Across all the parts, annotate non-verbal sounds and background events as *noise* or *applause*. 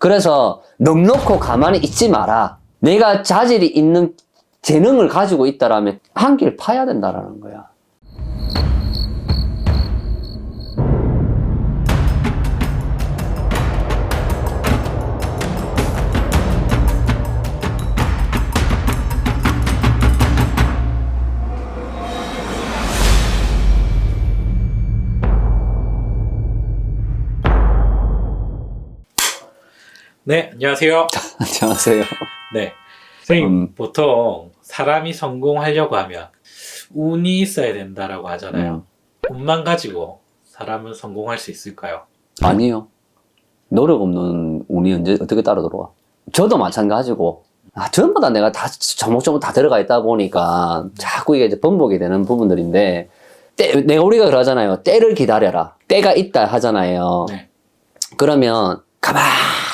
그래서 넉넉고 가만히 있지 마라. 내가 자질이 있는 재능을 가지고 있다라면 한 길 파야 된다라는 거야. 네, 안녕하세요. *laughs* 안녕하세요. 네. 선생님, 음. 보통 사람이 성공하려고 하면 운이 있어야 된다라고 하잖아요. 운만 가지고 사람은 성공할 수 있을까요? 아니요. 노력 없는 운이 언제 어떻게 따라 들어와? 저도 마찬가지고 아, 전부 다 내가 다 조목조목 다 들어가 있다 보니까 자꾸 이게 이제 번복이 되는 부분들인데 때, 내가 우리가 그러잖아요. 때를 기다려라. 때가 있다 하잖아요. 네. 그러면 가만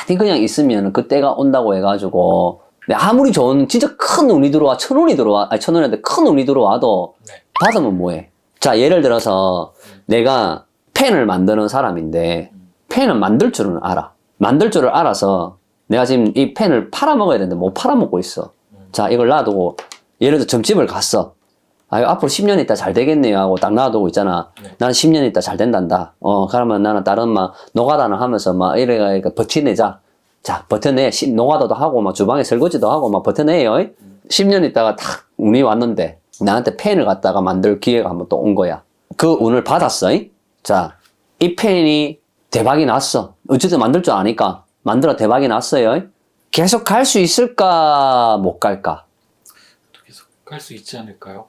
히 그냥 있으면 그 때가 온다고 해가지고 근데 아무리 좋은 진짜 큰 운이 들어와 천 운이 들어와 아니 천 운인데 큰 운이 들어와도 네. 받으면 뭐해? 자 예를 들어서 내가 펜을 만드는 사람인데 펜을 만들 줄은 알아. 만들 줄을 알아서 내가 지금 이 펜을 팔아먹어야 되는데 못 팔아먹고 있어. 자 이걸 놔두고 예를 들어 점집을 갔어. 아 앞으로 10년 있다 잘 되겠네요 하고 딱 놔두고 있잖아. 네. 나는 10년 있다 잘 된단다. 어 그러면 나는 다른 막 노가다는 하면서 막 이래가 이렇게 버티내자. 자 버텨내. 시- 노가다도 하고 막 주방에 설거지도 하고 막 버텨내요. 10년 있다가 탁 운이 왔는데 나한테 펜을 갖다가 만들 기회가 한번 또 온 거야. 그 운을 받았어. 이? 자, 이 펜이 대박이 났어. 어쨌든 만들 줄 아니까 만들어 대박이 났어요. 계속 갈 수 있을까 못 갈까? 계속 갈 수 있지 않을까요?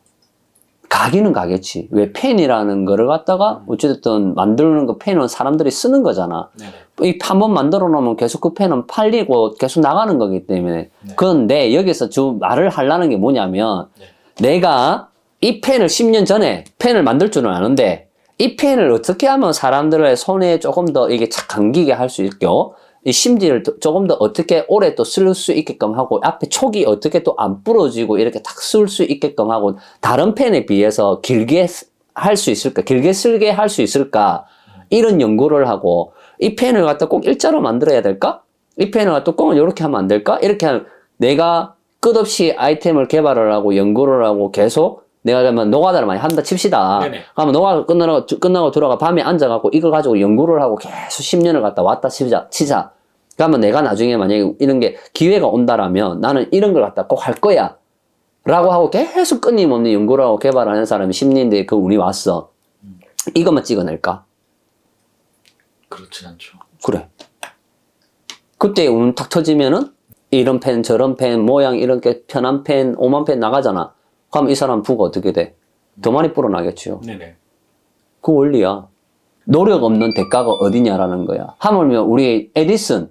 가기는 가겠지. 왜 펜이라는 거를 갖다가 어쨌든 만드는 거 펜은 사람들이 쓰는 거잖아. 네네. 이한 번 만들어 놓으면 계속 그 펜은 팔리고 계속 나가는 거기 때문에. 네. 그런데 여기서 주 말을 하려는 게 뭐냐면 네. 내가 이 펜을 10년 전에 펜을 만들 줄은 아는데 이 펜을 어떻게 하면 사람들의 손에 조금 더 이게 착 감기게 할 수 있고 이 심지를 더- 조금 더 어떻게 오래 또 쓸 수 있게끔 하고 앞에 촉이 어떻게 또 안 부러지고 이렇게 탁 쓸 수 있게끔 하고 다른 펜에 비해서 길게 할 수 있을까 길게 쓸게 할 수 있을까 이런 연구를 하고 이 펜을 갖다 꼭 일자로 만들어야 될까 이 펜을 갖다 뚜껑을 이렇게 하면 안 될까 이렇게 하면 내가 끝없이 아이템을 개발을 하고 연구를 하고 계속 내가 그러면 노가다를 많이 한다 칩시다. 네네. 그러면 노가다 끝나고, 끝나고 들어가 밤에 앉아갖고 이거 가지고 연구를 하고 계속 10년을 갖다 왔다 치자. 치자. 그러면 내가 나중에 만약에 이런 게 기회가 온다라면 나는 이런 걸 갖다 꼭 할 거야. 라고 하고 계속 끊임없는 연구를 하고 개발하는 사람이 10년대에 그 운이 왔어. 이것만 찍어낼까? 그렇진 않죠. 그래. 그때 운 탁 터지면은 이런 펜, 저런 펜, 모양 이렇게 편한 펜, 오만 펜 나가잖아. 그럼 이 사람 부가 어떻게 돼? 더 많이 불어나겠지요. 네네. 그 원리야. 노력 없는 대가가 어디냐라는 거야. 하물며 우리 에디슨,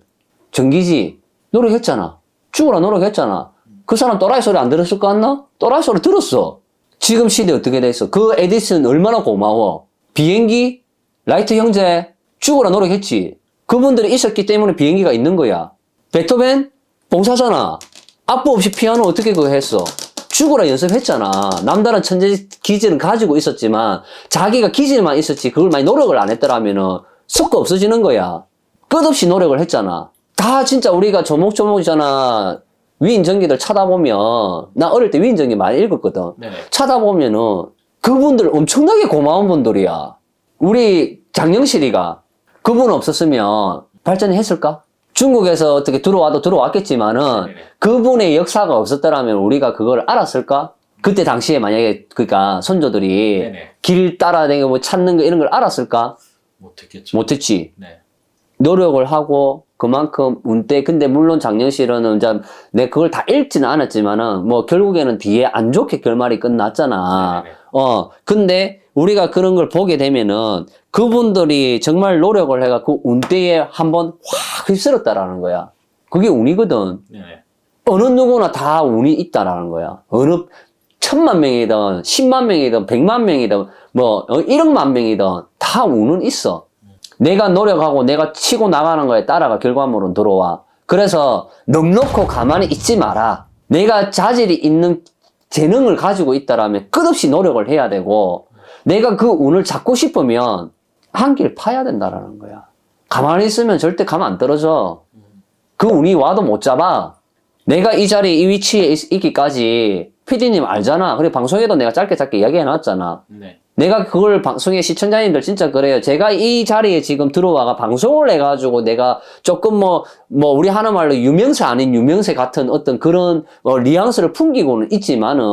전기지, 노력했잖아. 죽으라 노력했잖아. 그 사람 또라이 소리 안 들었을 거 같나? 또라이 소리 들었어. 지금 시대 어떻게 돼 있어? 그 에디슨 얼마나 고마워. 비행기, 라이트 형제, 죽으라 노력했지. 그분들이 있었기 때문에 비행기가 있는 거야. 베토벤, 봉사잖아. 악보 없이 피아노 어떻게 그거 했어? 죽으라 연습했잖아. 남다른 천재 기질은 가지고 있었지만 자기가 기질만 있었지 그걸 많이 노력을 안 했더라면은 썩고 없어지는 거야. 끝없이 노력을 했잖아. 다 진짜 우리가 조목조목이잖아. 위인전기들 찾아보면 나 어릴 때 위인전기 많이 읽었거든. 네네. 찾아보면은 그분들 엄청나게 고마운 분들이야. 우리 장영실이가 그분 없었으면 발전했을까? 중국에서 어떻게 들어와도 들어왔겠지만은 네네. 그분의 역사가 없었더라면 우리가 그걸 알았을까? 그때 당시에 만약에 그니까 손조들이 네네. 길 따라다니고 뭐 찾는 거 이런 걸 알았을까? 못했겠죠. 못했지. 네. 노력을 하고 그만큼 운때 근데 물론 작년실은 이제 내 그걸 다 읽지는 않았지만은 뭐 결국에는 뒤에 안 좋게 결말이 끝났잖아. 네네. 어 근데 우리가 그런 걸 보게 되면은 그분들이 정말 노력을 해가 그 운때에 한번 확 휩쓸었다라는 거야. 그게 운이거든. 네네. 어느 누구나 다 운이 있다라는 거야. 어느 천만 명이든 십만 명이든 백만 명이든 뭐 어, 일억만 명이든 다 운은 있어. 내가 노력하고 내가 치고 나가는 거에 따라가 결과물은 들어와. 그래서 넉넉고 가만히 있지 마라. 내가 자질이 있는 재능을 가지고 있다라면 끝없이 노력을 해야 되고 내가 그 운을 잡고 싶으면 한 길 파야 된다라는 거야. 가만히 있으면 절대 가만 안 떨어져. 그 운이 와도 못 잡아. 내가 이 자리에 이 위치에 있, 있기까지 PD님 알잖아. 그리고 방송에도 내가 짧게 짧게 이야기해 놨잖아. 네. 내가 그걸 방송에 시청자님들 진짜 그래요. 제가 이 자리에 지금 들어와가 방송을 해가지고 내가 조금 뭐, 뭐, 우리 하는 말로 유명세 아닌 유명세 같은 어떤 그런 어, 뉘앙스를 풍기고는 있지만은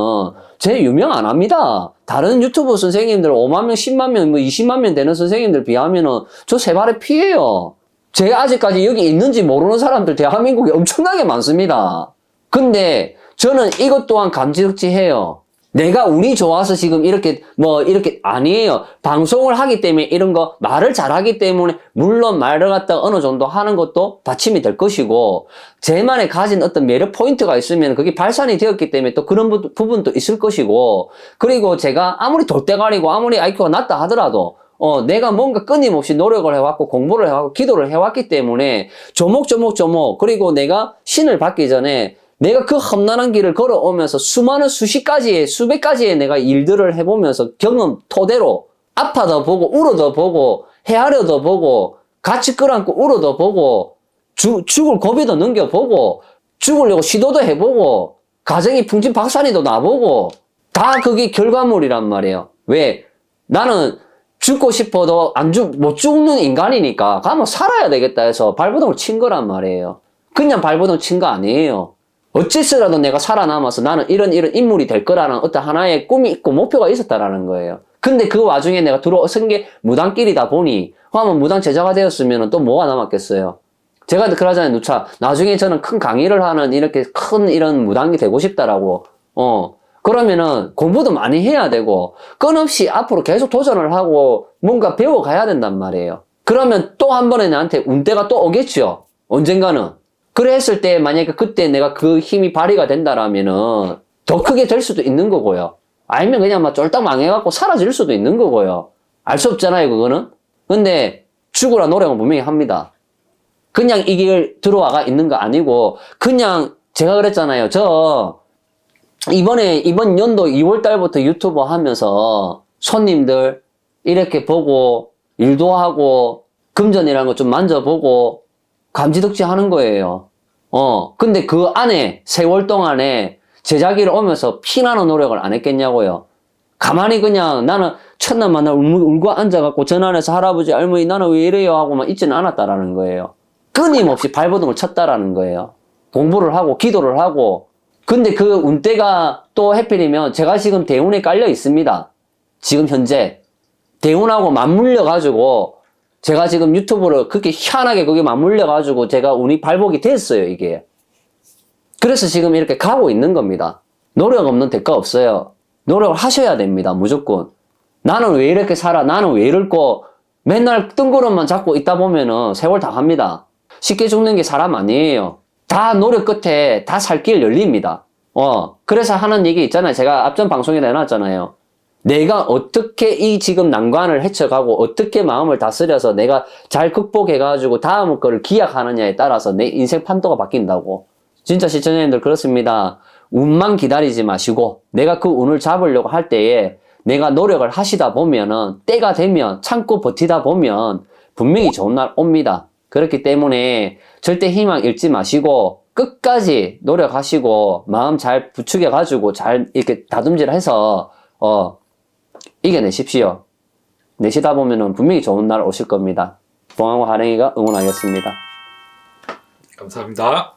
제 유명 안 합니다. 다른 유튜브 선생님들 5만 명, 10만 명, 뭐 20만 명 되는 선생님들 비하면은 저 세 발의 피해요. 제가 아직까지 여기 있는지 모르는 사람들 대한민국에 엄청나게 많습니다. 근데 저는 이것 또한 감지덕지해요. 내가 운이 좋아서 지금 이렇게 뭐 이렇게 아니에요. 방송을 하기 때문에 이런 거 말을 잘하기 때문에 물론 말을 갖다 어느 정도 하는 것도 받침이 될 것이고 제만의 가진 어떤 매력 포인트가 있으면 그게 발산이 되었기 때문에 또 그런 부- 부분도 있을 것이고 그리고 제가 아무리 돌대가리고 아무리 IQ가 낮다 하더라도 어, 내가 뭔가 끊임없이 노력을 해왔고 공부를 해왔고 기도를 해왔기 때문에 조목조목조목 그리고 내가 신을 받기 전에 내가 그 험난한 길을 걸어오면서 수많은 수십 가지의 수백 가지의 내가 일들을 해보면서 경험 토대로 아파도 보고 울어도 보고 헤아려도 보고 같이 끌어안고 울어도 보고 죽, 죽을 고비도 넘겨보고 죽으려고 시도도 해보고 가정이 풍진 박산이도 나보고 다 그게 결과물이란 말이에요. 왜? 나는 죽고 싶어도 안 죽, 못 죽는 인간이니까 가면 살아야 되겠다 해서 발버둥을 친 거란 말이에요. 그냥 발버둥 친 거 아니에요. 어째서라도 내가 살아남아서 나는 이런 이런 인물이 될 거라는 어떤 하나의 꿈이 있고 목표가 있었다라는 거예요. 근데 그 와중에 내가 들어선 게 무당길이다 보니 하면 무당 제자가 되었으면 또 뭐가 남았겠어요. 제가 그러잖아요, 누차. 나중에 저는 큰 강의를 하는 이렇게 큰 이런 무당이 되고 싶다라고. 어. 그러면은 공부도 많이 해야 되고 끊임없이 앞으로 계속 도전을 하고 뭔가 배워가야 된단 말이에요. 그러면 또 한 번에 나한테 운대가 또 오겠죠. 언젠가는. 그래 했을 때 만약에 그때 내가 그 힘이 발휘가 된다라면은 더 크게 될 수도 있는 거고요. 아니면 그냥 막 쫄딱 망해갖고 사라질 수도 있는 거고요. 알 수 없잖아요, 그거는. 근데 죽으라 노력은 분명히 합니다. 그냥 이 길 들어와가 있는 거 아니고 그냥 제가 그랬잖아요. 저 이번에 이번 연도 2월 달부터 유튜브 하면서 손님들 이렇게 보고 일도 하고 금전이라는 거 좀 만져보고 감지덕지 하는 거예요. 어, 근데 그 안에 세월 동안에 제자기를 오면서 피나는 노력을 안 했겠냐고요. 가만히 그냥 나는 첫날 만나 울고, 앉아갖고 전화해서 할아버지 할머니 나는 왜 이래요 하고만 있지는 않았다라는 거예요. 끊임없이 발버둥을 쳤다라는 거예요. 공부를 하고 기도를 하고 근데 그 운대가 또 해필이면 제가 지금 대운에 깔려 있습니다. 지금 현재 대운하고 맞물려 가지고 제가 지금 유튜브를 그렇게 희한하게 그게 맞물려 가지고 제가 운이 발복이 됐어요 이게. 그래서 지금 이렇게 가고 있는 겁니다. 노력 없는 대가 없어요. 노력을 하셔야 됩니다 무조건. 나는 왜 이렇게 살아? 나는 왜 이럴고? 맨날 뜬구름만 잡고 있다 보면은 세월 다 갑니다. 쉽게 죽는 게 사람 아니에요. 다 노력 끝에 다 살 길 열립니다. 어, 그래서 하는 얘기 있잖아요. 제가 앞전 방송에 내놨잖아요. 내가 어떻게 이 지금 난관을 헤쳐가고 어떻게 마음을 다스려서 내가 잘 극복해가지고 다음 거를 기약하느냐에 따라서 내 인생 판도가 바뀐다고. 진짜 시청자님들 그렇습니다. 운만 기다리지 마시고 내가 그 운을 잡으려고 할 때에 내가 노력을 하시다 보면은 때가 되면 참고 버티다 보면 분명히 좋은 날 옵니다. 그렇기 때문에 절대 희망 잃지 마시고 끝까지 노력하시고 마음 잘 부추겨 가지고 잘 이렇게 다듬질해서 어 이겨내십시오. 내시다 보면은 분명히 좋은 날 오실 겁니다. 봉황과 하랭이가 응원하겠습니다. 감사합니다.